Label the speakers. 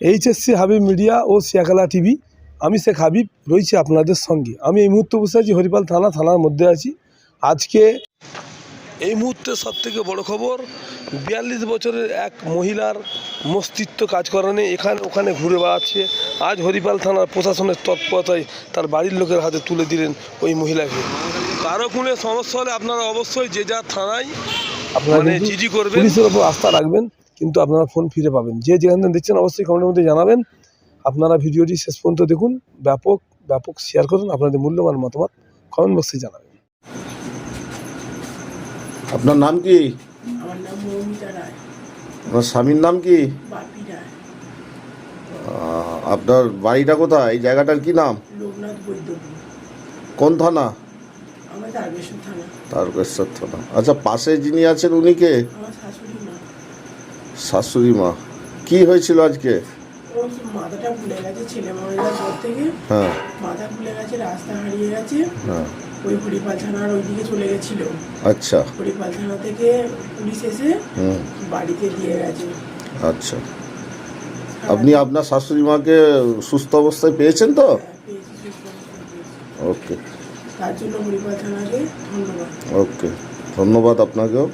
Speaker 1: HSC Habib media ও Shiyakhala TV আমি শেখ হাবিব রয়েছি আপনাদের সঙ্গে। আমি এই মুহূর্তে বসে আছি হরিপাল থানা থানার মধ্যে আছি। আজকে এই মুহূর্তে সব থেকে বড় খবর বিয়াল্লিশ বছরের এক মহিলার মস্তিত্ব কাজ করে নেই এখানে ওখানে ঘুরে বেড়াচ্ছে। আজ হরিপাল থানার প্রশাসনের তৎপরতায় তার বাড়ির লোকের হাতে তুলে দিলেন ওই মহিলাকে। কারও কোনো সমস্যা হলে আপনারা অবশ্যই যে যার থানায়
Speaker 2: আপনারা
Speaker 1: মানে জিডি করবেন।
Speaker 2: পুলিশের ওপর আস্থা রাখবেন। কিন্তু আপনারা ফোন ফিরে পাবেন। যে যেখান থেকে দেখছেন অবশ্যই কমেন্টের মধ্যে জানাবেন। আপনারা ভিডিওটি শেষ পর্যন্ত দেখুন ব্যাপক ব্যাপক শেয়ার করুন আপনাদের মূল্যবান মতামত কমেন্ট বক্সে জানাবেন।
Speaker 3: আপনার নাম কি?
Speaker 4: আমার নাম মৌমিতা রায়।
Speaker 3: আপনার স্বামীর নাম কি?
Speaker 4: বাপি রায়।
Speaker 3: আহ, আপনার বাড়িটা কোথায়? এই জায়গাটার কি নাম?
Speaker 4: লোকনাথ বৈদ্যপুর।
Speaker 3: কোন থানা?
Speaker 4: থানা।
Speaker 3: তারকেশ্বর থানা। আচ্ছা পাশে যিনি আছেন উনি কে
Speaker 4: আমার শাশুড়ি মা
Speaker 3: কি হয়েছিল আজকে?
Speaker 4: মাথাটা ভুলে গেছে ছেলে মামার পর থেকে।
Speaker 3: হ্যাঁ।
Speaker 4: মাথা ভুলে গেছে রাস্তা হারিয়ে গেছে।
Speaker 3: হ্যাঁ।
Speaker 4: ওই হরিপাল থানার ওইদিকে চলে গেছিল।
Speaker 3: আচ্ছা।
Speaker 4: হরিপাল থানা থেকে পুলিশ এসে বাড়িতে দিয়ে গেছে।
Speaker 3: আচ্ছা। আপনি আপনার শাশুড়ি মাকে সুস্থ অবস্থায় পেয়েছেন তো?
Speaker 4: হ্যাঁ।
Speaker 3: ওকে।
Speaker 4: তার জন্য হরিপাল থানাকে ধন্যবাদ।
Speaker 3: ওকে। ধন্যবাদ আপনাকেও।